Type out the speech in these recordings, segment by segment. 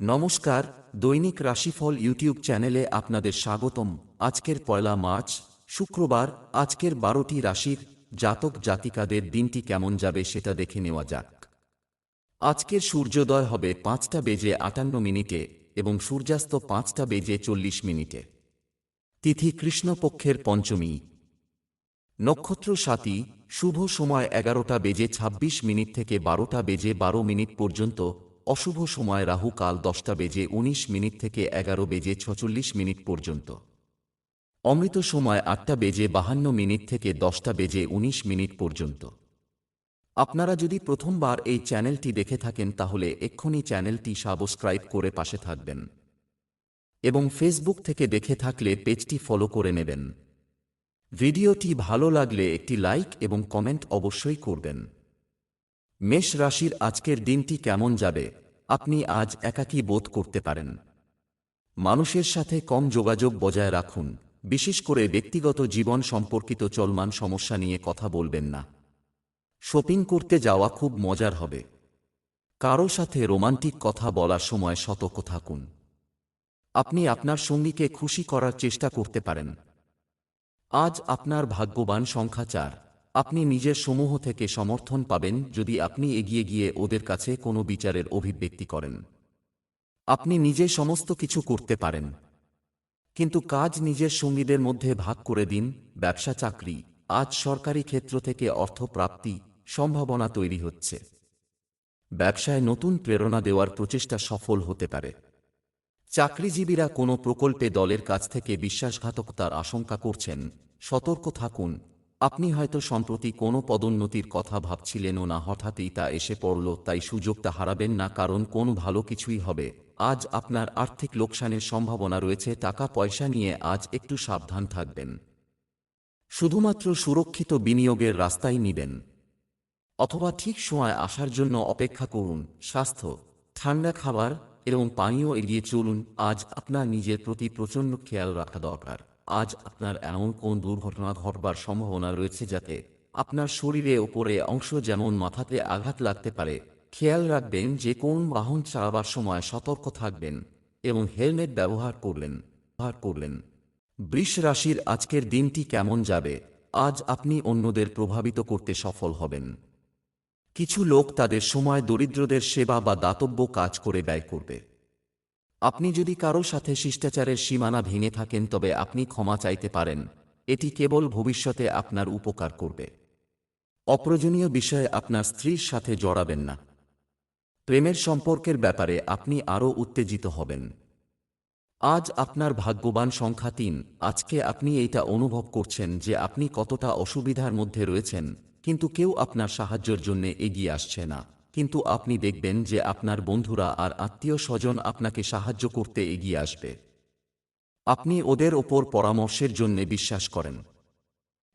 নমস্কার, দৈনিক রাশিফল ইউটিউব চ্যানেলে আপনাদের স্বাগতম। আজকের পয়লা মার্চ, শুক্রবার, আজকের বারোটি রাশির জাতক জাতিকাদের দিনটি কেমন যাবে সেটা দেখে নেওয়া যাক। আজকের সূর্যোদয় হবে পাঁচটা বেজে আটান্ন মিনিটে এবং সূর্যাস্ত পাঁচটা বেজে চল্লিশ মিনিটে। তিথি কৃষ্ণপক্ষের পঞ্চমী। নক্ষত্র সাতী শুভ সময় এগারোটা বেজে ২৬ মিনিট থেকে বারোটা বেজে বারো মিনিট পর্যন্ত অশুভ সময় রাহু কাল দশটা বেজে ১৯ মিনিট থেকে এগারো বেজে ছচল্লিশ মিনিট পর্যন্ত। অমৃত সময় আটটা বেজে বাহান্ন মিনিট থেকে দশটা বেজে ১৯ মিনিট পর্যন্ত। আপনারা যদি প্রথমবার এই চ্যানেলটি দেখে থাকেন তাহলে এক্ষুনি চ্যানেলটি সাবস্ক্রাইব করে পাশে থাকবেন। এবং ফেসবুক থেকে দেখে থাকলে পেজটি ফলো করে নেবেন। ভিডিওটি ভালো লাগলে একটি লাইক এবং কমেন্ট অবশ্যই করবেন। মেষ রাশির আজকের দিনটি কেমন যাবে? আপনি আজ একাকী বোধ করতে পারেন। মানুষের সাথে কম যোগাযোগ বজায় রাখুন। বিশেষ করে ব্যক্তিগত জীবন সম্পর্কিত চলমান সমস্যা নিয়ে কথা বলবেন না। শপিং করতে যাওয়া খুব মজার হবে। কারও সাথে রোমান্টিক কথা বলার সময় সতর্ক থাকুন। আপনি আপনার সঙ্গীকে খুশি করার চেষ্টা করতে পারেন। আজ আপনার ভাগ্যবান সংখ্যা চার। আপনি নিজের সমূহ থেকে সমর্থন পাবেন যদি আপনি এগিয়ে গিয়ে ওদের কাছে কোনো বিচারের অভিব্যক্তি করেন। আপনি নিজে সমস্ত কিছু করতে পারেন। কিন্তু কাজ নিজের সঙ্গীদের মধ্যে ভাগ করে দিন, ব্যবসা চাকরি, আজ সরকারি ক্ষেত্র থেকে অর্থ প্রাপ্তি, সম্ভাবনা তৈরি হচ্ছে। ব্যবসায় নতুন প্রেরণা দেওয়ার প্রচেষ্টা সফল হতে পারে। চাকরিজীবীরা কোনো প্রকল্পে দলের কাছ থেকে বিশ্বাসঘাতকতার আশঙ্কা করছেন, সতর্ক থাকুন আপনি হয়তো সম্প্রতি কোনো পদোন্নতির কথা ভাবছিলেনও না, হঠাৎই তা এসে পড়ল, তাই সুযোগটা হারাবেন না, কারণ কোন ভালো কিছুই হবে। আজ আপনার আর্থিক লোকসানের সম্ভাবনা রয়েছে, টাকা পয়সা নিয়ে আজ একটু সাবধান থাকবেন। শুধুমাত্র সুরক্ষিত বিনিয়োগের রাস্তাই নিবেন। অথবা ঠিক সময় আসার জন্য অপেক্ষা করুন, স্বাস্থ্য, ঠান্ডা খাবার এবং পানীয় এড়িয়ে চলুন, আজ আপনার নিজের প্রতি প্রচণ্ড খেয়াল রাখা দরকার। আজ আপনার এমন কোন দুর্ঘটনা ঘটবার সম্ভাবনা রয়েছে যাতে আপনার শরীরে ওপরে অংশ যেমন মাথাতে আঘাত লাগতে পারে, খেয়াল রাখবেন যে কোন বাহন চালাবার সময় সতর্ক থাকবেন এবং হেলমেট ব্যবহার করলেন ব্যবহার করলেন। বৃষ রাশির আজকের দিনটি কেমন যাবে? আজ আপনি অন্যদের প্রভাবিত করতে সফল হবেন। কিছু লোক তাদের সময় দরিদ্রদের সেবা বা দাতব্য কাজ করে ব্যয় করবে। আপনি যদি কারও সাথে শিষ্টাচারের সীমানা ভেঙে থাকেন, তবে আপনি ক্ষমা চাইতে পারেন। এটি কেবল ভবিষ্যতে আপনার উপকার করবে। অপ্রয়োজনীয় বিষয়ে আপনার স্ত্রীর সাথে জড়াবেন না। প্রেমের সম্পর্কের ব্যাপারে আপনি আরও উত্তেজিত হবেন। আজ আপনার ভাগ্যবান সংখ্যা তিন। আজকে আপনি এইটা অনুভব করছেন যে আপনি কতটা অসুবিধার মধ্যে রয়েছেন, কিন্তু কেউ আপনার সাহায্যের জন্য এগিয়ে আসছে না। কিন্তু আপনি দেখবেন যে আপনার বন্ধুরা আর আত্মীয় স্বজন আপনাকে সাহায্য করতে এগিয়ে আসবে। আপনি ওদের ওপর পরামর্শের জন্যে বিশ্বাস করেন।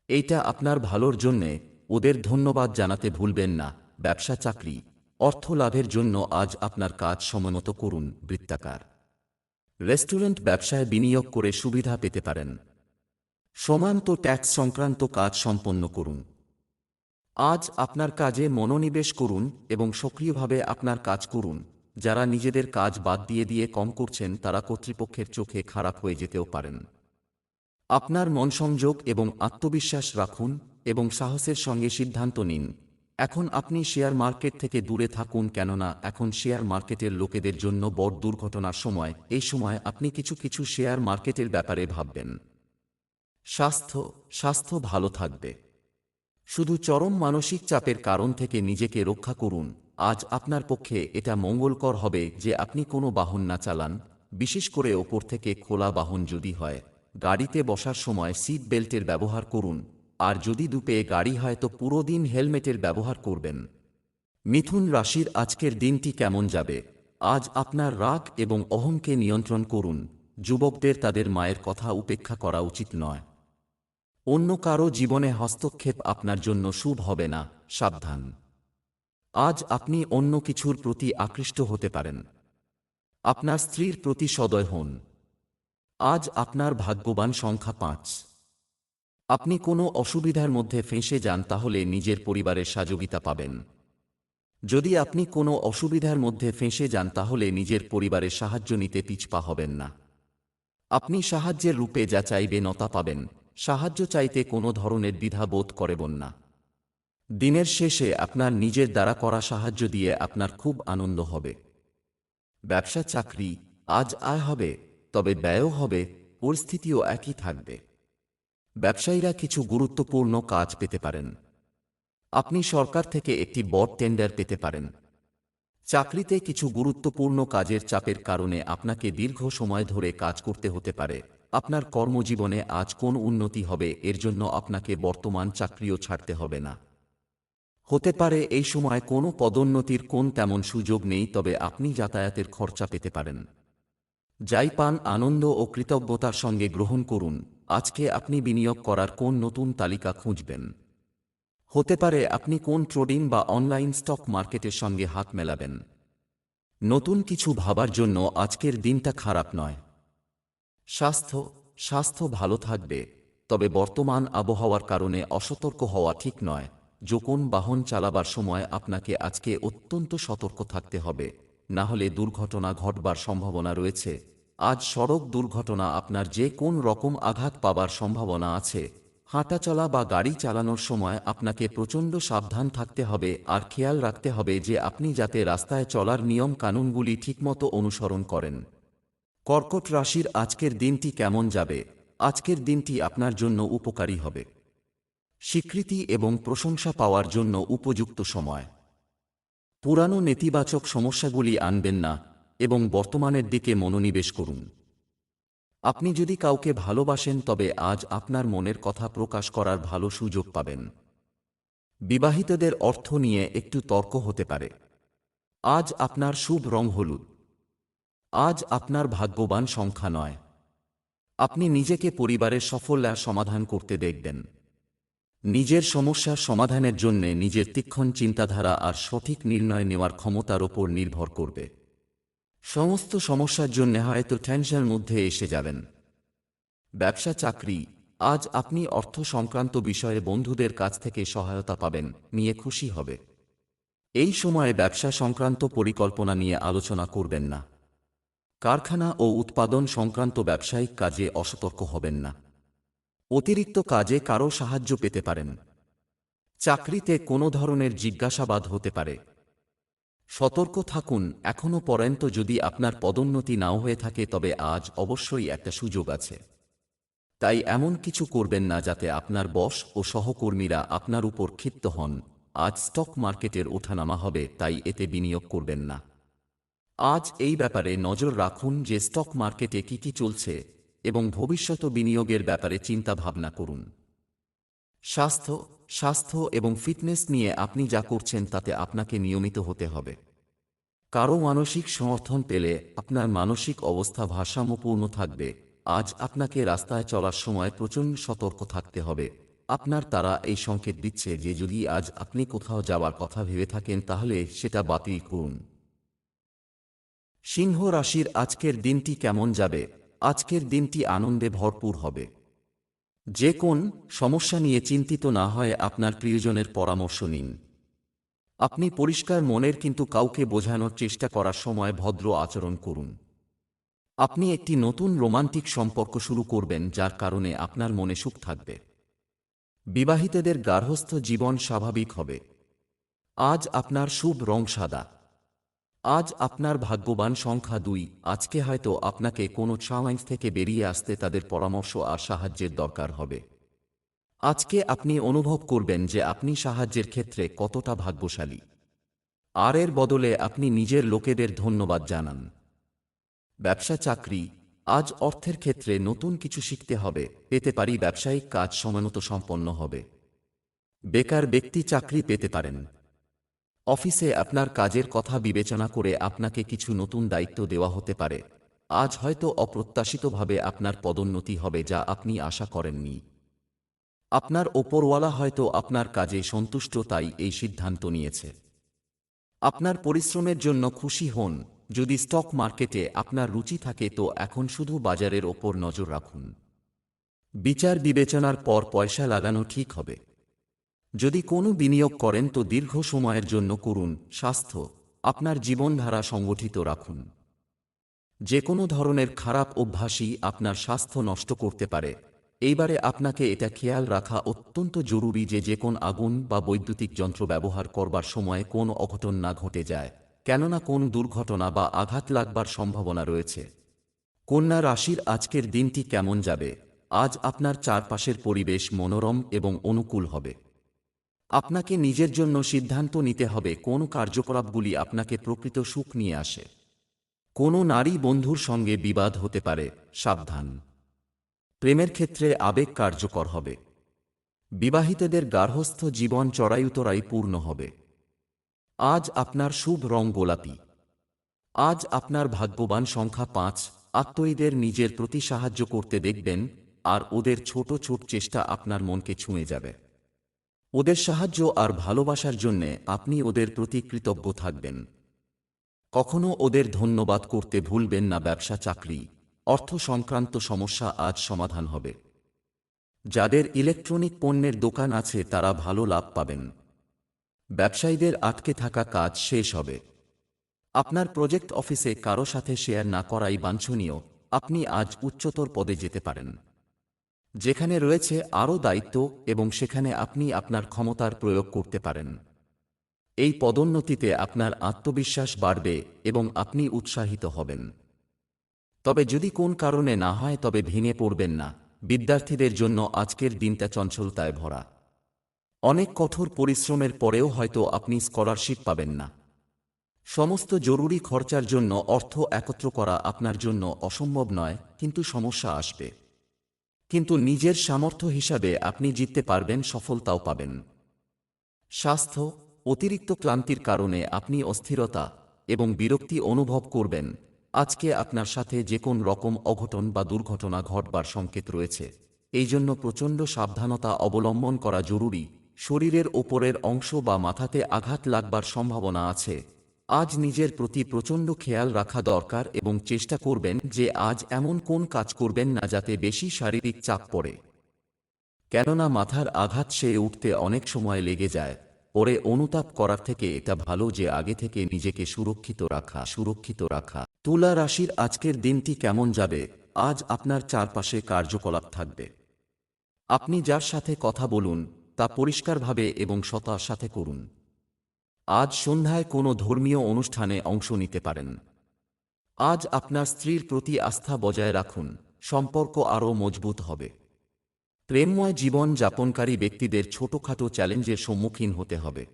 এইটা আপনার ভালোর জন্যে ওদের ধন্যবাদ জানাতে ভুলবেন না, ব্যবসা চাকরি, অর্থ লাভের জন্য আজ আপনার কাজ সময়মত করুন, বৃত্তাকার। রেস্টুরেন্ট ব্যবসায় বিনিয়োগ করে সুবিধা পেতে পারেন। সমান্ত ট্যাক্স সংক্রান্ত কাজ সম্পন্ন করুন। আজ আপনার কাজে মনোনিবেশ করুন এবং সক্রিয়ভাবে আপনার কাজ করুন। যারা নিজেদের কাজ বাদ দিয়ে দিয়ে কম করছেন, তারা কর্তৃপক্ষের চোখে খারাপ হয়ে যেতেও পারেন। আপনার মন সংযোগ এবং আত্মবিশ্বাস রাখুন এবং সাহসের সঙ্গে সিদ্ধান্ত নিন। এখন আপনি শেয়ার মার্কেট থেকে দূরে থাকুন কেননা এখন শেয়ার মার্কেটের লোকেদের জন্য বড় দুর্ঘটনার সময়। এই সময় আপনি কিছু কিছু শেয়ার মার্কেটের ব্যাপারে ভাববেন। স্বাস্থ্য স্বাস্থ্য ভালো থাকবে। শুধু চরম মানসিক চাপের কারণ থেকে নিজেকে রক্ষা করুন। আজ আপনার পক্ষে এটা মঙ্গলকর হবে যে আপনি কোনো বাহন না চালান, বিশেষ করে ওপর থেকে খোলা বাহন যদি হয়। গাড়িতে বসার সময় সিট বেল্টের ব্যবহার করুন। আর যদি দুপে গাড়ি হয় তো পুরো দিন হেলমেটের ব্যবহার করবেন। মিথুন রাশির আজকের দিনটি কেমন যাবে? আজ আপনার রাগ এবং অহংকে নিয়ন্ত্রণ করুন। যুবকদের তাদের মায়ের কথা উপেক্ষা করা উচিত নয়। অন্য কারও জীবনে হস্তক্ষেপ আপনার জন্য শুভ হবে না, সাবধান। আজ আপনি অন্য কিছুর প্রতি আকৃষ্ট হতে পারেন। আপনার স্ত্রীর প্রতি সদয় হন। আজ আপনার ভাগ্যবান সংখ্যা পাঁচ। আপনি কোনো অসুবিধার মধ্যে ফেঁসে যান তাহলে নিজের পরিবারের সহযোগিতা পাবেন। যদি আপনি কোনো অসুবিধার মধ্যে ফেঁসে যান তাহলে নিজের পরিবারের সাহায্য নিতে পিছপা হবেন না। আপনি সাহায্যের রূপে যা চাইবে নতা পাবেন। সাহায্য চাইতে কোনো ধরনের দ্বিধা বোধ করবেন না দিনের শেষে আপনার নিজের দ্বারা করা সাহায্য দিয়ে আপনার খুব আনন্দ হবে। ব্যবসা চাকরি আজ আয় হবে, তবে ব্যয়ও হবে, পরিস্থিতিও একই থাকবে। ব্যবসায়ীরা কিছু গুরুত্বপূর্ণ কাজ পেতে পারেন। আপনি সরকার থেকে একটি বড় টেন্ডার পেতে পারেন। চাকরিতে কিছু গুরুত্বপূর্ণ কাজের চাপের কারণে আপনাকে দীর্ঘ সময় ধরে কাজ করতে হতে পারে। আপনার কর্মজীবনে আজ কোন উন্নতি হবে? এর জন্য আপনাকে বর্তমান চাকরিও ছাড়তে হবে না। হতে পারে এই সময় কোনো পদোন্নতির কোন তেমন সুযোগ নেই, তবে আপনি যাতায়াতের খরচা পেতে পারেন। যাই পান, আনন্দ ও কৃতজ্ঞতার সঙ্গে গ্রহণ করুন। আজকে আপনি বিনিয়োগ করার কোন নতুন তালিকা খুঁজবেন? হতে পারে আপনি কোন ট্রেডিং বা অনলাইন স্টক মার্কেটের সঙ্গে হাত মেলাবেন। নতুন কিছু ভাবার জন্য আজকের দিনটা খারাপ নয়। স্বাস্থ্য স্বাস্থ্য ভালো থাকবে, তবে বর্তমান আবহাওয়ার কারণে অসতর্ক হওয়া ঠিক নয়। যখন বাহন চালাবার সময় আপনাকে আজকে অত্যন্ত সতর্ক থাকতে হবে, না হলে দুর্ঘটনা ঘটবার সম্ভাবনা রয়েছে। আজ সড়ক দুর্ঘটনা আপনার যে কোন রকম আঘাত পাবার সম্ভাবনা আছে। হাঁটাচলা বা গাড়ি চালানোর সময় আপনাকে প্রচণ্ড সাবধান থাকতে হবে, আর খেয়াল রাখতে হবে যে আপনি যাতে রাস্তায় চলার নিয়ম কানুনগুলি ঠিকমতো অনুসরণ করেন। কর্কট রাশির আজকের দিনটি কেমন যাবে? আজকের দিনটি আপনার জন্য উপকারী হবে। স্বীকৃতি এবং প্রশংসা পাওয়ার জন্য উপযুক্ত সময়। পুরানো নেতিবাচক সমস্যাগুলি আনবেন না এবং বর্তমানের দিকে মনোনিবেশ করুন। আপনি যদি কাউকে ভালোবাসেন, তবে আজ আপনার মনের কথা প্রকাশ করার ভালো সুযোগ পাবেন। বিবাহিতদের অর্থ নিয়ে একটু তর্ক হতে পারে। আজ আপনার শুভ রং হলুদ। আজ আপনার ভাগ্যবান সংখ্যা নয়। আপনি নিজেকে পরিবারের সফল সমাধান করতে দেখবেন। নিজের সমস্যার সমাধানের জন্যে নিজের তীক্ষণ চিন্তাধারা আর সঠিক নির্ণয় নেওয়ার ক্ষমতার ওপর নির্ভর করবে। সমস্ত সমস্যার জন্য হয়তো টেনশনের মধ্যে এসে যাবেন। ব্যবসা, চাকরি, আজ আপনি অর্থ সংক্রান্ত বিষয়ে বন্ধুদের কাছ থেকে সহায়তা পাবেন, নিয়ে খুশি হবে। এই সময়ে ব্যবসা সংক্রান্ত পরিকল্পনা নিয়ে আলোচনা করবেন না। কারখানা ও উৎপাদন সংক্রান্ত ব্যবসায়িক কাজে অসতর্ক হবেন না। অতিরিক্ত কাজে কারও সাহায্য পেতে পারেন। চাকরিতে কোনো ধরনের জিজ্ঞাসাবাদ হতে পারে। সতর্ক থাকুন এখনও পর্যন্ত যদি আপনার পদোন্নতি নাও হয়ে থাকে তবে আজ অবশ্যই একটা সুযোগ আছে। তাই এমন কিছু করবেন না যাতে আপনার বস ও সহকর্মীরা আপনার উপর ক্ষিপ্ত হন। আজ স্টক মার্কেটের ওঠানামা হবে, তাই এতে বিনিয়োগ করবেন না। আজ এই ব্যাপারে নজর রাখুন যে স্টক মার্কেটে কি কি চলছে এবং ভবিষ্যৎ বিনিয়োগের ব্যাপারে চিন্তা ভাবনা করুন। স্বাস্থ্য স্বাস্থ্য এবং ফিটনেস নিয়ে আপনি যা করছেন তাতে আপনাকে নিয়মিত হতে হবে। কারও মানসিক সমর্থন পেলে আপনার মানসিক অবস্থা ভারসাম্যপূর্ণ থাকবে। আজ আপনাকে রাস্তায় চলার সময় প্রচণ্ড সতর্ক থাকতে হবে। আপনার তারা এই সংকেত দিচ্ছে যে যদি আজ আপনি কোথাও যাওয়ার কথা ভেবে থাকেন তাহলে সেটা বাতিল করুন। সিংহ রাশির আজকের দিনটি কেমন যাবে? আজকের দিনটি আনন্দে ভরপুর হবে। যে কোন সমস্যা নিয়ে চিন্তিত না হয় আপনার প্রিয়জনের পরামর্শ নিন। আপনি পরিষ্কার মনের কিন্তু কাউকে বোঝানোর চেষ্টা করার সময় ভদ্র আচরণ করুন। আপনি একটি নতুন রোমান্টিক সম্পর্ক শুরু করবেন যার কারণে আপনার মনে সুখ থাকবে। বিবাহিতদের গার্হস্থ জীবন স্বাভাবিক হবে। আজ আপনার শুভ রং সাদা। আজ আপনার ভাগ্যবান সংখ্যা দুই। আজকে হয়তো আপনাকে কোনো চ্যালেঞ্জ থেকে বেরিয়ে আসতে তাদের পরামর্শ আর সাহায্যের দরকার হবে। আজকে আপনি অনুভব করবেন যে আপনি সাহায্যের ক্ষেত্রে কতটা ভাগ্যশালী। আর এর বদলে আপনি নিজের লোকেদের ধন্যবাদ জানান। ব্যবসা চাকরি, আজ অর্থের ক্ষেত্রে নতুন কিছু শিখতে হবে, পেতে পারি ব্যবসায়িক কাজ সময়মতো সম্পন্ন হবে। বেকার ব্যক্তি চাকরি পেতে পারেন। অফিসে আপনার কাজের কথা বিবেচনা করে আপনাকে কিছু নতুন দায়িত্ব দেওয়া হতে পারে। আজ হয়তো অপ্রত্যাশিতভাবে আপনার পদোন্নতি হবে যা আপনি আশা করেননি। আপনার ওপরওয়ালা হয়তো আপনার কাজে সন্তুষ্ট তাই এই সিদ্ধান্ত নিয়েছে। আপনার পরিশ্রমের জন্য খুশি হন। যদি স্টক মার্কেটে আপনার রুচি থাকে তো এখন শুধু বাজারের ওপর নজর রাখুন। বিচার বিবেচনার পর পয়সা লাগানো ঠিক হবে। যদি কোনো বিনিয়োগ করেন তো দীর্ঘ সময়ের জন্য করুন স্বাস্থ্য, আপনার জীবনধারা সংগঠিত রাখুন। যে কোনো ধরনের খারাপ অভ্যাসই আপনার স্বাস্থ্য নষ্ট করতে পারে। এইবারে আপনাকে এটা খেয়াল রাখা অত্যন্ত জরুরি যে যে কোন আগুন বা বৈদ্যুতিক যন্ত্র ব্যবহার করবার সময় কোন অঘটন না ঘটে যায়, কেননা কোন দুর্ঘটনা বা আঘাত লাগবার সম্ভাবনা রয়েছে। কন্যা রাশির আজকের দিনটি কেমন যাবে? আজ আপনার চারপাশের পরিবেশ মনোরম এবং অনুকূল হবে। আপনাকে নিজের জন্য সিদ্ধান্ত নিতে হবে কোন কার্যকলাপগুলি আপনাকে প্রকৃত সুখ নিয়ে আসে। কোনো নারী বন্ধুর সঙ্গে বিবাদ হতে পারে, সাবধান। প্রেমের ক্ষেত্রে আবেগ কার্যকর হবে। বিবাহিতদের গার্হস্থ জীবন চড়াইউতরাই পূর্ণ হবে। আজ আপনার শুভ রং গোলাপি। আজ আপনার ভাগ্যবান সংখ্যা পাঁচ, আত্মীয়দের নিজের প্রতি সাহায্য করতে দেখবেন, আর ওদের ছোট ছোট চেষ্টা আপনার মনকে ছুঁয়ে যাবে। ওদের সাহায্য আর ভালোবাসার জন্যে আপনি ওদের প্রতি কৃতজ্ঞ থাকবেন। কখনো ওদের ধন্যবাদ করতে ভুলবেন না ব্যবসা চাকরি। অর্থ সংক্রান্ত সমস্যা আজ সমাধান হবে। যাদের ইলেকট্রনিক পণ্যের দোকান আছে তারা ভালো লাভ পাবেন। ব্যবসায়ীদের আটকে থাকা কাজ শেষ হবে। আপনার প্রজেক্ট অফিসে কারও সাথে শেয়ার না করাই বাঞ্ছনীয়। আপনি আজ উচ্চতর পদে যেতে পারেন। যেখানে রয়েছে আরও দায়িত্ব এবং সেখানে আপনি আপনার ক্ষমতার প্রয়োগ করতে পারেন। এই পদোন্নতিতে আপনার আত্মবিশ্বাস বাড়বে এবং আপনি উৎসাহিত হবেন। তবে যদি কোন কারণে না হয়, তবে ভেঙে পড়বেন না। বিদ্যার্থীদের জন্য আজকের দিনটা চঞ্চলতায় ভরা। অনেক কঠোর পরিশ্রমের পরেও হয়তো আপনি স্কলারশিপ পাবেন না। সমস্ত জরুরি খরচার জন্য অর্থ একত্র করা আপনার জন্য অসম্ভব নয়, কিন্তু সমস্যা আসবে। কিন্তু নিজের সামর্থ্য হিসাবে আপনি জিততে পারবেন, সফলতাও পাবেন। স্বাস্থ্য, অতিরিক্ত ক্লান্তির কারণে আপনি অস্থিরতা এবং বিরক্তি অনুভব করবেন। আজকে আপনার সাথে যে কোন রকম অঘটন বা দুর্ঘটনা ঘটবার সংকেত রয়েছে। এই জন্য প্রচণ্ড সাবধানতা অবলম্বন করা জরুরি। শরীরের ওপরের অংশ বা মাথাতে আঘাত লাগবার সম্ভাবনা আছে। আজ নিজের প্রতি প্রচণ্ড খেয়াল রাখা দরকার এবং চেষ্টা করবেন যে আজ এমন কোন কাজ করবেন না যাতে বেশি শারীরিক চাপ পড়ে। কেননা মাথার আঘাত সে উঠতে অনেক সময় লেগে যায়। পরে অনুতাপ করার থেকে এটা ভালো যে আগে থেকে নিজেকে সুরক্ষিত রাখা সুরক্ষিত রাখা। তুলা রাশির আজকের দিনটি কেমন যাবে? আজ আপনার চারপাশে কার্যকলাপ থাকবে। আপনি যার সাথে কথা বলুন, তা পরিষ্কারভাবে এবং সতার সাথে করুন। আজ সন্ধ্যায় কোনো ধর্মীয় অনুষ্ঠানে অংশ নিতে পারেন। আজ আপনার স্ত্রীর প্রতি আস্থা বজায় রাখুন, সম্পর্ক আরও মজবুত হবে। প্রেমময় জীবন যাপনকারী ব্যক্তিদের ছোটখাটো চ্যালেঞ্জের সম্মুখীন হতে হবে।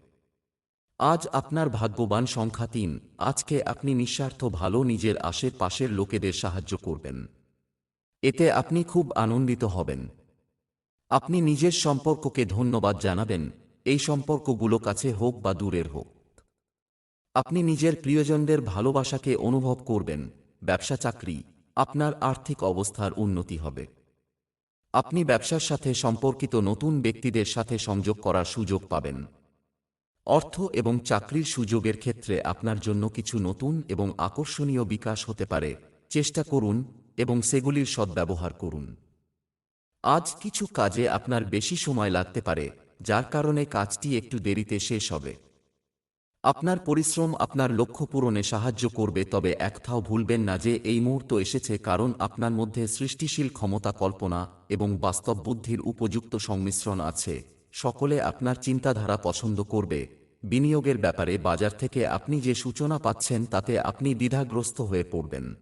আজ আপনার ভাগ্যবান সংখ্যা তিন, আজকে আপনি নিঃস্বার্থ ভালো নিজের আশেপাশের লোকেদের সাহায্য করবেন। এতে আপনি খুব আনন্দিত হবেন। আপনি নিজের সম্পর্ককে ধন্যবাদ জানাবেন এই সম্পর্কগুলো কাছে হোক বা দূরের হোক। আপনি নিজের প্রিয়জনদের ভালোবাসাকে অনুভব করবেন, ব্যবসা চাকরি, আপনার আর্থিক অবস্থার উন্নতি হবে। আপনি ব্যবসার সাথে সম্পর্কিত নতুন ব্যক্তিদের সাথে সংযোগ করার সুযোগ পাবেন। অর্থ এবং চাকরির সুযোগের ক্ষেত্রে আপনার জন্য কিছু নতুন এবং আকর্ষণীয় বিকাশ হতে পারে, চেষ্টা করুন এবং সেগুলির সদ্ব্যবহার করুন। আজ কিছু কাজে আপনার বেশি সময় লাগতে পারে যার কারণে কাজটি একটু দেরিতে শেষ হবে। আপনার পরিশ্রম আপনার লক্ষ্য পূরণে সাহায্য করবে, তবে একথাও ভুলবেন না যে এই মুহূর্ত এসেছে কারণ আপনার মধ্যে সৃষ্টিশীল ক্ষমতা কল্পনা এবং বাস্তব বুদ্ধির উপযুক্ত সংমিশ্রণ আছে। সকলে আপনার চিন্তাধারা পছন্দ করবে। বিনিয়োগের ব্যাপারে বাজার থেকে আপনি যে সূচনা পাচ্ছেন, তাতে আপনি দ্বিধাগ্রস্ত হয়ে পড়বেন।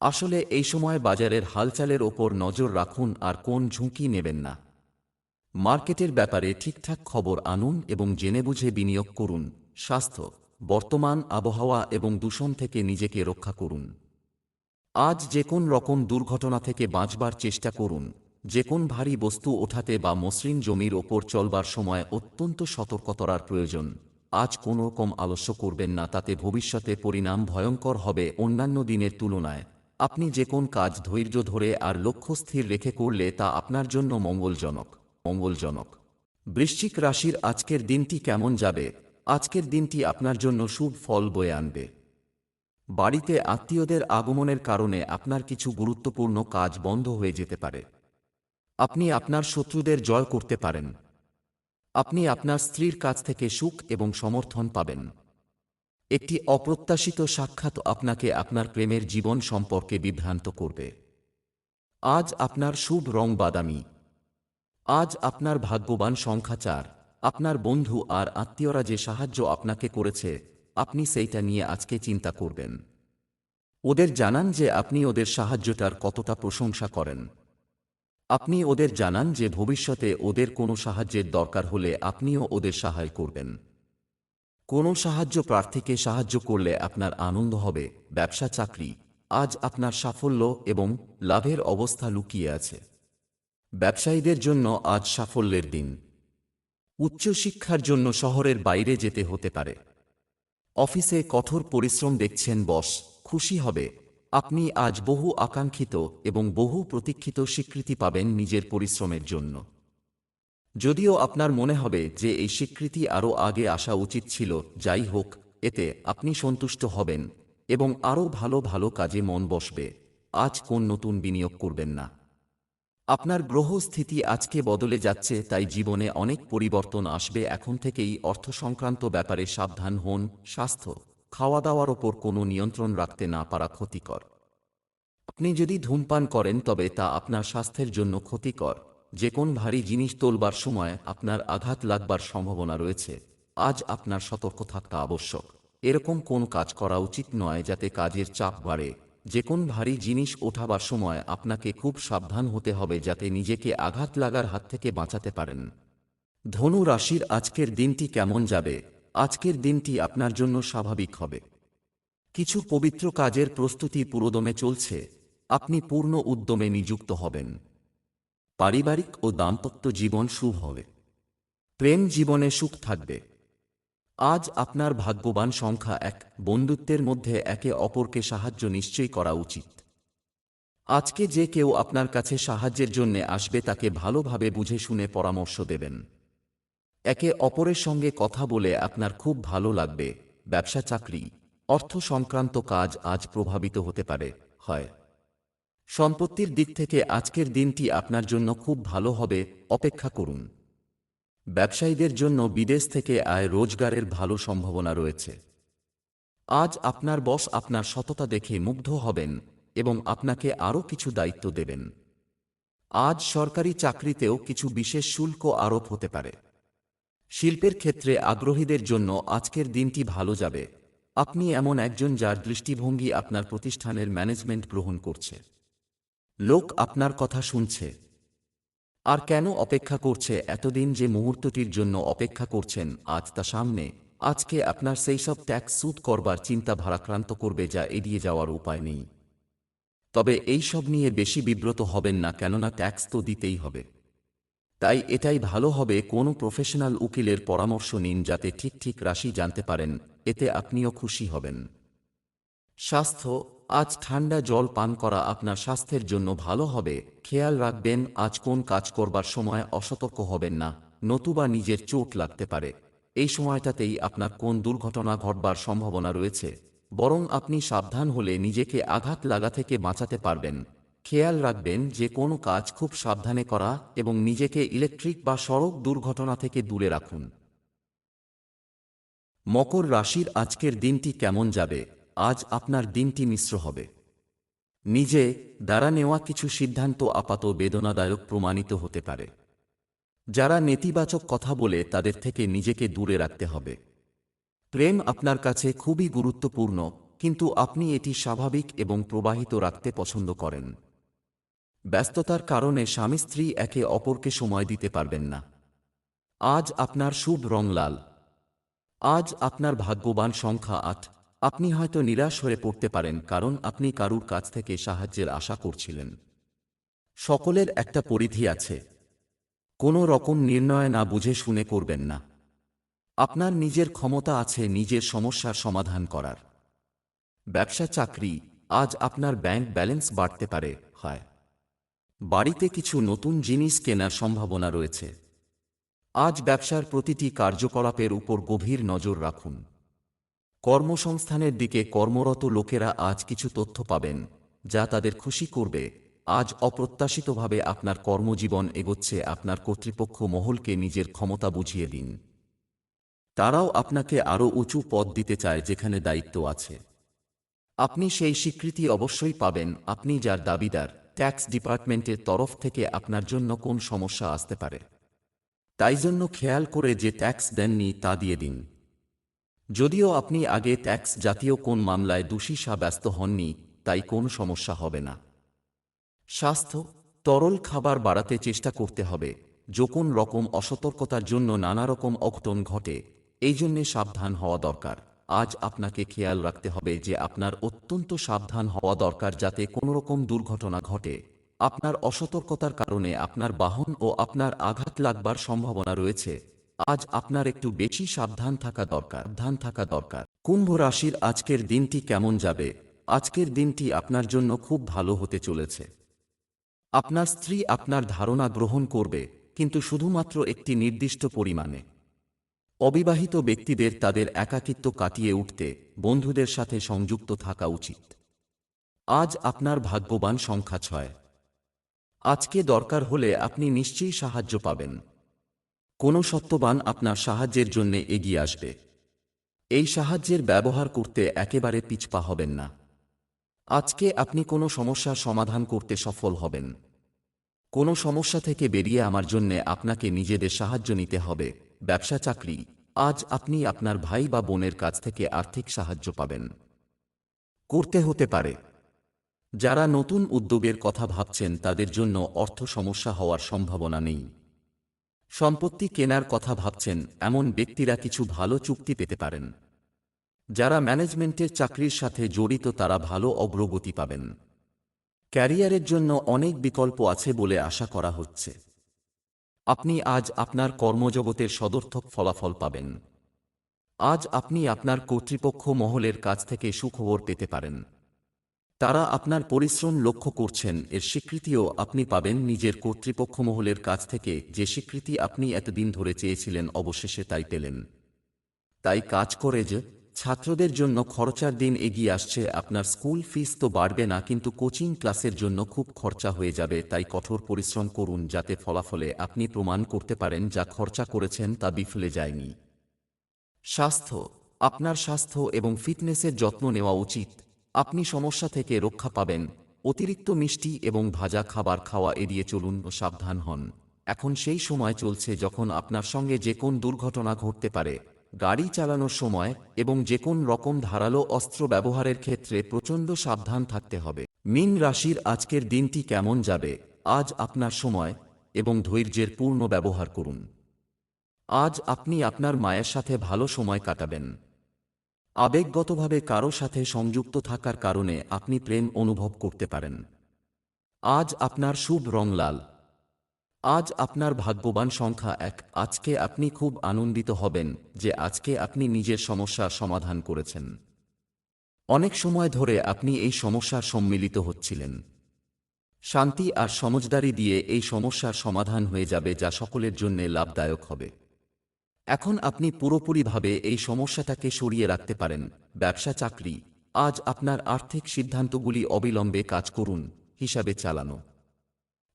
আসলে এই সময় বাজারের হালচালের ওপর নজর রাখুন আর কোন ঝুঁকি নেবেন না। মার্কেটের ব্যাপারে ঠিকঠাক খবর আনুন এবং জেনে বুঝে বিনিয়োগ করুন, স্বাস্থ্য, বর্তমান আবহাওয়া এবং দূষণ থেকে নিজেকে রক্ষা করুন। আজ যে কোন রকম দুর্ঘটনা থেকে বাঁচবার চেষ্টা করুন যে কোন ভারী বস্তু ওঠাতে বা মসৃণ জমির ওপর চলবার সময় অত্যন্ত সতর্কতার প্রয়োজন। আজ কোন রকম আলস্য করবেন না, তাতে ভবিষ্যতে পরিণাম ভয়ঙ্কর হবে অন্যান্য দিনের তুলনায়। আপনি যে কোন কাজ ধৈর্য ধরে আর লক্ষ্য স্থির রেখে করলে তা আপনার জন্য মঙ্গলজনক। মঙ্গলজনক বৃশ্চিক রাশির আজকের দিনটি কেমন যাবে? আজকের দিনটি আপনার জন্য শুভ ফল বয়ে আনবে। বাড়িতে আত্মীয়দের আগমনের কারণে আপনার কিছু গুরুত্বপূর্ণ কাজ বন্ধ হয়ে যেতে পারে। আপনি আপনার শত্রুদের জয় করতে পারেন। আপনি আপনার স্ত্রীর কাছ থেকে সুখ এবং সমর্থন পাবেন। একটি অপ্রত্যাশিত সাক্ষাৎ আপনাকে আপনার প্রেমের জীবন সম্পর্কে বিভ্রান্ত করবে। আজ আপনার শুভ রং বাদামি। আজ আপনার ভাগ্যবান সংখ্যা চার। আপনার বন্ধু আর আত্মীয়রা যে সাহায্য আপনাকে করেছে, আপনি সেইটা নিয়ে আজকে চিন্তা করবেন। ওদের জানান যে আপনি ওদের সাহায্যটার কতটা প্রশংসা করেন। আপনি ওদের জানান যে ভবিষ্যতে ওদের কোনো সাহায্যের দরকার হলে আপনিও ওদের সাহায্য করবেন। কোনো সাহায্য প্রার্থীকে সাহায্য করলে আপনার আনন্দ হবে, ব্যবসা, চাকরি। আজ আপনার সাফল্য এবং লাভের অবস্থা লুকিয়ে আছে। ব্যবসায়ীদের জন্য আজ সাফল্যের দিন। উচ্চশিক্ষার জন্য শহরের বাইরে যেতে হতে পারে। অফিসে কঠোর পরিশ্রম দেখছেন বস, খুশি হবে। আপনি আজ বহু আকাঙ্ক্ষিত এবং বহু প্রতীক্ষিত স্বীকৃতি পাবেন নিজের পরিশ্রমের জন্য। যদিও আপনার মনে হবে যে এই স্বীকৃতি আরও আগে আসা উচিত ছিল, যাই হোক, এতে আপনি সন্তুষ্ট হবেন এবং আরও ভালো ভালো কাজে মন বসবে। আজ কোন নতুন বিনিয়োগ করবেন না। আপনার গ্রহ স্থিতি আজকে বদলে যাচ্ছে, তাই জীবনে অনেক পরিবর্তন আসবে। এখন থেকেই অর্থ সংক্রান্ত ব্যাপারে সাবধান হন, স্বাস্থ্য খাওয়া দাওয়ার ওপর কোনো নিয়ন্ত্রণ রাখতে না পারা ক্ষতিকর। আপনি যদি ধূমপান করেন, তবে তা আপনার স্বাস্থ্যের জন্য ক্ষতিকর। যে কোন ভারী জিনিস তোলবার সময় আপনার আঘাত লাগবার সম্ভাবনা রয়েছে। আজ আপনার সতর্ক থাকা আবশ্যক। এরকম কোন কাজ করা উচিত নয়, যাতে কাজের চাপ বাড়ে। যে কোন ভারী জিনিস ওঠাবার সময় আপনাকে খুব সাবধান হতে হবে যাতে নিজেকে আঘাত লাগার হাত থেকে বাঁচাতে পারেন। ধনু রাশির আজকের দিনটি কেমন যাবে? আজকের দিনটি আপনার জন্য স্বাভাবিক হবে। কিছু পবিত্র কাজের প্রস্তুতি পুরোদমে চলছে। আপনি পূর্ণ উদ্যমে নিযুক্ত হবেন। পারিবারিক ও দাম্পত্য জীবন শুভ হবে। প্রেম জীবনে সুখ থাকবে। আজ আপনার ভাগ্যবান সংখ্যা এক, বন্ধুত্বের মধ্যে একে অপরকে সাহায্য নিশ্চয়ই করা উচিত। আজকে যে কেউ আপনার কাছে সাহায্যের জন্য আসবে তাকে ভালোভাবে বুঝে শুনে পরামর্শ দেবেন। একে অপরের সঙ্গে কথা বলে আপনার খুব ভালো লাগবে, ব্যবসা চাকরি, অর্থ সংক্রান্ত কাজ আজ প্রভাবিত হতে পারে, হয়। সম্পত্তির দিক থেকে আজকের দিনটি আপনার জন্য খুব ভালো হবে, অপেক্ষা করুন। ব্যবসায়ীদের জন্য বিদেশ থেকে আয় রোজগারের ভালো সম্ভাবনা রয়েছে। আজ আপনার বস আপনার সততা দেখে মুগ্ধ হবেন এবং আপনাকে আরও কিছু দায়িত্ব দেবেন। আজ সরকারি চাকরিতেও কিছু বিশেষ শুল্ক আরোপ হতে পারে। শিল্পের ক্ষেত্রে আগ্রহীদের জন্য আজকের দিনটি ভালো যাবে। আপনি এমন একজন যার দৃষ্টিভঙ্গি আপনার প্রতিষ্ঠানের ম্যানেজমেন্ট গ্রহণ করছে। লোক আপনার কথা শুনছে। আর কেন অপেক্ষা করছে এতদিন যে মুহূর্তটির জন্য অপেক্ষা করছেন আজ তা সামনে? আজকে আপনার সেই সব ট্যাক্স সুদ করবার চিন্তা ভারাক্রান্ত করবে যা এড়িয়ে যাওয়ার উপায় নেই। তবে এই সব নিয়ে বেশি বিব্রত হবেন না কেননা ট্যাক্স তো দিতেই হবে। তাই এটাই ভালো হবে কোনো প্রফেশনাল উকিলের পরামর্শ নিন যাতে ঠিক ঠিক রাশি জানতে পারেন, এতে আপনিও খুশি হবেন। স্বাস্থ্য আজ ঠান্ডা জল পান করা আপনার স্বাস্থ্যের জন্য ভালো হবে। খেয়াল রাখবেন, আজ কোন কাজ করবার সময় অসতর্ক হবেন না, নতুবা নিজের চোট লাগতে পারে। এই সময়টাতেই আপনার কোন দুর্ঘটনা ঘটবার সম্ভাবনা রয়েছে। বরং আপনি সাবধান হলে নিজেকে আঘাত লাগা থেকে বাঁচাতে পারবেন। খেয়াল রাখবেন যে কোনো কাজ খুব সাবধানে করা এবং নিজেকে ইলেকট্রিক বা সড়ক দুর্ঘটনা থেকে দূরে রাখুন। মকর রাশির আজকের দিনটি কেমন যাবে? আজ আপনার দিনটি মিশ্র হবে। নিজে দ্বারা নেওয়া কিছু সিদ্ধান্ত আপাত বেদনাদায়ক প্রমাণিত হতে পারে। যারা নেতিবাচক কথা বলে তাদের থেকে নিজেকে দূরে রাখতে হবে। প্রেম আপনার কাছে খুবই গুরুত্বপূর্ণ, কিন্তু আপনি এটি স্বাভাবিক এবং প্রবাহিত রাখতে পছন্দ করেন। ব্যস্ততার কারণে স্বামী স্ত্রী একে অপরকে সময় দিতে পারবেন না। আজ আপনার শুভ রং লাল। আজ আপনার ভাগ্যবান সংখ্যা আট। আপনি হয়তো নিরাশ হয়ে পড়তে পারেন, কারণ আপনি কারুর কাছ থেকে সাহায্যের আশা করছিলেন। সকলের একটা পরিধি আছে। কোনো রকম নির্ণয় না বুঝে শুনে করবেন না। আপনার নিজের ক্ষমতা আছে নিজের সমস্যার সমাধান করার। ব্যবসা চাকরি, আজ আপনার ব্যাংক ব্যালেন্স বাড়তে পারে, হয়। বাড়িতে কিছু নতুন জিনিস কেনার সম্ভাবনা রয়েছে। আজ ব্যবসার প্রতিটি কার্যকলাপের উপর গভীর নজর রাখুন। কর্মসংস্থানের দিকে কর্মরত লোকেরা আজ কিছু তথ্য পাবেন, যা তাদের খুশি করবে। আজ অপ্রত্যাশিতভাবে আপনার কর্মজীবন এগোচ্ছে, আপনার কর্তৃপক্ষ মহলকে নিজের ক্ষমতা বুঝিয়ে দিন। তারাও আপনাকে আরও উঁচু পদ দিতে চায়, যেখানে দায়িত্ব আছে। আপনি সেই স্বীকৃতি অবশ্যই পাবেন, আপনি যার দাবিদার, ট্যাক্স ডিপার্টমেন্টের তরফ থেকে আপনার জন্য কোন সমস্যা আসতে পারে। তাই জন্য খেয়াল করে যে ট্যাক্স দেননি, তা দিয়ে দিন। যদিও আপনি আগে ট্যাক্স জাতীয় কোন মামলায় দোষী সাব্যস্ত হননি, তাই কোন সমস্যা হবে না। স্বাস্থ্য, তরল খাবার বাড়াতে চেষ্টা করতে হবে যখন রকম অসতর্কতার জন্য নানা রকম অঘটন ঘটে, এই জন্যে সাবধান হওয়া দরকার। আজ আপনাকে খেয়াল রাখতে হবে যে আপনার অত্যন্ত সাবধান হওয়া দরকার যাতে কোনো রকম দুর্ঘটনা ঘটে। আপনার অসতর্কতার কারণে আপনার বাহন ও আপনার আঘাত লাগবার সম্ভাবনা রয়েছে। আজ আপনার একটু বেশি সাবধান থাকা দরকার ধান থাকা দরকার। কুম্ভ রাশির আজকের দিনটি কেমন যাবে? আজকের দিনটি আপনার জন্য খুব ভালো হতে চলেছে। আপনার স্ত্রী আপনার ধারণা গ্রহণ করবে, কিন্তু শুধুমাত্র একটি নির্দিষ্ট পরিমাণে। অবিবাহিত ব্যক্তিদের তাদের একাকিত্ব কাটিয়ে উঠতে বন্ধুদের সাথে সংযুক্ত থাকা উচিত। আজ আপনার ভাগ্যবান সংখ্যা ছয়। আজকে দরকার হলে আপনি নিশ্চয়ই সাহায্য পাবেন। কোনো সত্যবান আপনার সাহায্যের জন্য এগিয়ে আসবে। এই সাহায্যের ব্যবহার করতে একেবারে পিছপা হবেন না। আজকে আপনি কোনো সমস্যার সমাধান করতে সফল হবেন। কোনো সমস্যা থেকে বেরিয়ে আমার জন্যে আপনাকে নিজেদের সাহায্য নিতে হবে। ব্যবসা চাকরি, আজ আপনি আপনার ভাই বা বোনের কাছ থেকে আর্থিক সাহায্য পাবেন। করতে হতে পারে। যারা নতুন উদ্যোগের কথা ভাবছেন তাদের জন্য অর্থ সমস্যা হওয়ার সম্ভাবনা নেই। সম্পত্তি কেনার কথা ভাবছেন এমন ব্যক্তিরা কিছু ভালো চুক্তি পেতে পারেন। যারা ম্যানেজমেন্টের চাকরির সাথে জড়িত তারা ভালো অগ্রগতি পাবেন। ক্যারিয়ারের জন্য অনেক বিকল্প আছে বলে আশা করা হচ্ছে। আপনি আজ আপনার কর্মজগতের সদর্থক ফলাফল পাবেন। আজ আপনি আপনার কর্তৃপক্ষ মহলের কাছ থেকে সুখবর পেতে পারেন। তারা আপনার পরিশ্রম লক্ষ্য করছেন, এর স্বীকৃতিও আপনি পাবেন নিজের কর্তৃপক্ষ মহলের কাছ থেকে, যে স্বীকৃতি আপনি এতদিন ধরে চেয়েছিলেন অবশেষে তাই পেলেন। তাই কাজ করে যে, ছাত্রদের জন্য খরচার দিন এগিয়ে আসছে, আপনার স্কুল ফিস তো বাড়বে না, কিন্তু কোচিং ক্লাসের জন্য খুব খরচা হয়ে যাবে, তাই কঠোর পরিশ্রম করুন যাতে ফলাফলে আপনি প্রমাণ করতে পারেন যা খরচা করেছেন তা বিফলে যায়নি। স্বাস্থ্য, আপনার স্বাস্থ্য এবং ফিটনেসের যত্ন নেওয়া উচিত। আপনি সমস্যা থেকে রক্ষা পাবেন। অতিরিক্ত মিষ্টি এবং ভাজা খাবার খাওয়া এড়িয়ে চলুন ও সাবধান হন। এখন সেই সময় চলছে যখন আপনার সঙ্গে যে কোন দুর্ঘটনা ঘটতে পারে। গাড়ি চালানোর সময় এবং যে কোন রকম ধারালো অস্ত্র ব্যবহারের ক্ষেত্রে প্রচণ্ড সাবধান থাকতে হবে। মিন রাশির আজকের দিনটি কেমন যাবে? আজ আপনার সময় এবং ধৈর্যের পূর্ণ ব্যবহার করুন। আজ আপনি আপনার মায়ের সাথে ভালো সময় কাটাবেন। আবেগগতভাবে কারও সাথে সংযুক্ত থাকার কারণে আপনি প্রেম অনুভব করতে পারেন। আজ আপনার শুভ রং লাল। আজ আপনার ভাগ্যবান সংখ্যা এক। আজকে আপনি খুব আনন্দিত হবেন যে আজকে আপনি নিজের সমস্যার সমাধান করেছেন। অনেক সময় ধরে আপনি এই সমস্যার সম্মিলিত হচ্ছিলেন। শান্তি আর সমজদারি দিয়ে এই সমস্যার সমাধান হয়ে যাবে যা সকলের জন্য লাভদায়ক হবে। এখন আপনি পুরোপুরিভাবে এই সমস্যাটাকে সরিয়ে রাখতে পারেন। ব্যবসা চাকরি, আজ আপনার আর্থিক সিদ্ধান্তগুলি অবিলম্বে কাজ করুন, হিসাবে চালানো।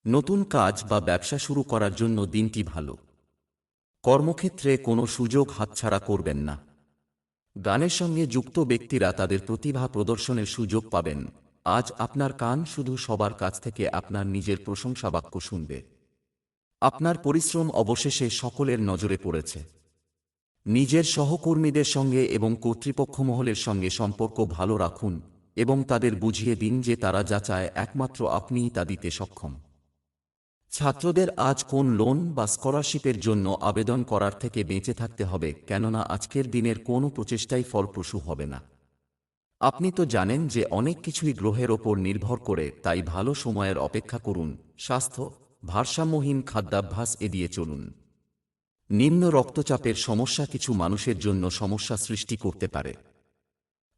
নতুন কাজ বা ব্যবসা শুরু করার জন্য দিনটি ভালো। কর্মক্ষেত্রে কোনো সুযোগ হাতছাড়া করবেন না। গানের সঙ্গে যুক্ত ব্যক্তিরা তাদের প্রতিভা প্রদর্শনের সুযোগ পাবেন। আজ আপনার কান শুধু সবার কাছ থেকে আপনার নিজের প্রশংসা বাক্য শুনবে। আপনার পরিশ্রম অবশেষে সকলের নজরে পড়েছে। নিজের সহকর্মীদের সঙ্গে এবং কর্তৃপক্ষ মহলের সঙ্গে সম্পর্ক ভালো রাখুন এবং তাদের বুঝিয়ে দিন যে তারা যা চায় একমাত্র আপনিই তা দিতে সক্ষম। ছাত্রদের আজ কোন লোন বা স্কলারশিপের জন্য আবেদন করার থেকে বেঁচে থাকতে হবে, কেননা আজকের দিনের কোনো প্রচেষ্টাই ফলপ্রসূ হবে না। আপনি তো জানেন যে অনেক কিছুই গ্রহের ওপর নির্ভর করে, তাই ভালো সময়ের অপেক্ষা করুন, স্বাস্থ্য, ভারসাম্যহীন খাদ্যাভ্যাস এড়িয়ে চলুন। নিম্ন রক্তচাপের সমস্যা কিছু মানুষের জন্য সমস্যা সৃষ্টি করতে পারে।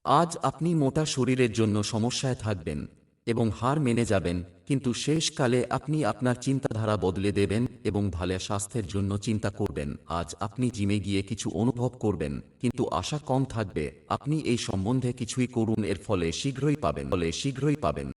আজ আপনি মোটা শরীরের জন্য সমস্যায় থাকবেন এবং হার মেনে যাবেন, কিন্তু শেষকালে আপনি আপনার চিন্তাধারা বদলে দেবেন এবং ভালো স্বাস্থ্যের জন্য চিন্তা করবেন। আজ আপনি জিমে গিয়ে কিছু অনুভব করবেন, কিন্তু আশা কম থাকবে। আপনি এই সম্বন্ধে কিছুই করুন, এর ফলে শীঘ্রই পাবেন। ফলে শীঘ্রই পাবেন।